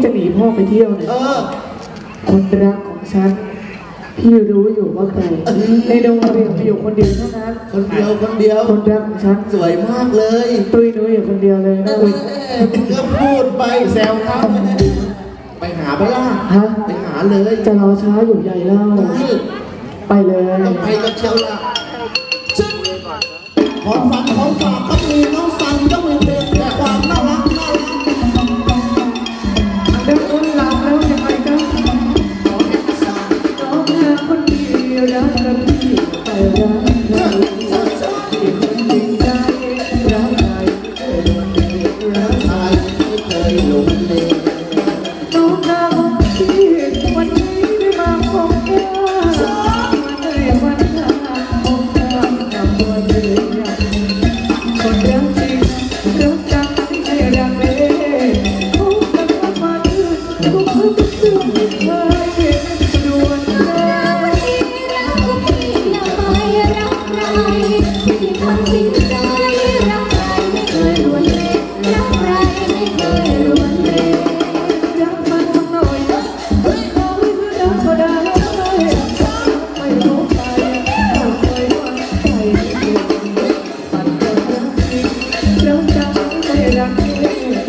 ที่จะหนีพ่อไปเที่ยวเอเนี่ยอคนรักของฉัน พี่รู้อยู่ว่าใครในดวงเรียมีอยู่คนเดียวเท่านั้น คนเดียวคนเดียว คนรักของฉันสวยมากเลยตุ้ยนุ้ยอยู่คนเดียวเลยนะเอ้ยมึงก็พูดไปแซวเขาไปหาไปล่ะฮะไปหาเลยจะรอช้าอยู่ใหญ่เล่านี่ไปเลยต้องไปกับเชียวล่ะของฝากของฝากก็มีน้อง คนเดียวรักกับพี่แต่รักใครที่คนจริงใจรักใครรักใครไม่เคยหลงเลน้องนาของพี่วันนี้ได้มาพบกันวันไหนวันหน้พบกันกับตัวเอคนรักจริงรักจังไม่ใช่รักเล่พบกันมามาดื้อทุกทุกทุก